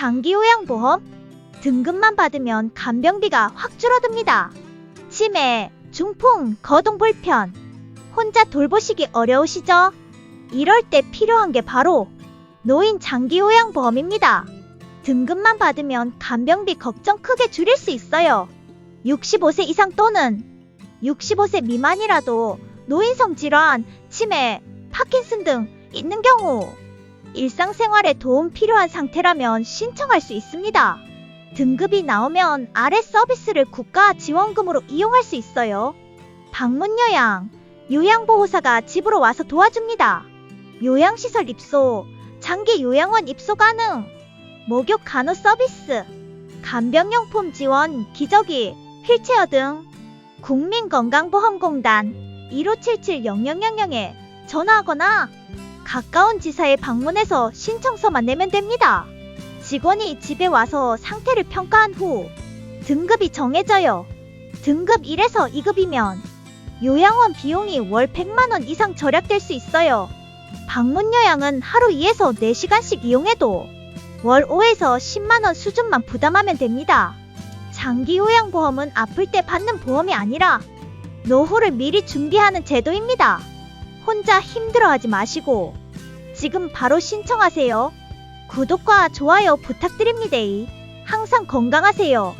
장기요양보험 등급만 받으면 간병비가 확 줄어듭니다. 치매, 중풍, 거동 불편, 혼자 돌보시기 어려우시죠? 이럴 때 필요한 게 바로 노인 장기요양보험입니다. 등급만 받으면 간병비 걱정 크게 줄일 수 있어요. 65세 이상 또는 65세 미만이라도 노인성 질환, 치매, 파킨슨 등 있는 경우 일상생활에 도움 필요한 상태라면 신청할 수 있습니다. 등급이 나오면 아래 서비스를 국가 지원금으로 이용할 수 있어요. 방문 요양, 요양보호사가 집으로 와서 도와줍니다. 요양시설 입소, 장기 요양원 입소 가능, 목욕 간호 서비스, 간병용품 지원, 기저귀, 휠체어 등 국민건강보험공단 1577-0000에 전화하거나 가까운 지사에 방문해서 신청서만 내면 됩니다. 직원이 집에 와서 상태를 평가한 후 등급이 정해져요. 등급 1에서 2급이면 요양원 비용이 월 100만원 이상 절약될 수 있어요. 방문 요양은 하루 2에서 4시간씩 이용해도 월 5에서 10만원 수준만 부담하면 됩니다. 장기 요양보험은 아플 때 받는 보험이 아니라 노후를 미리 준비하는 제도입니다. 혼자 힘들어하지 마시고 지금 바로 신청하세요. 구독과 좋아요 부탁드립니다. 항상 건강하세요.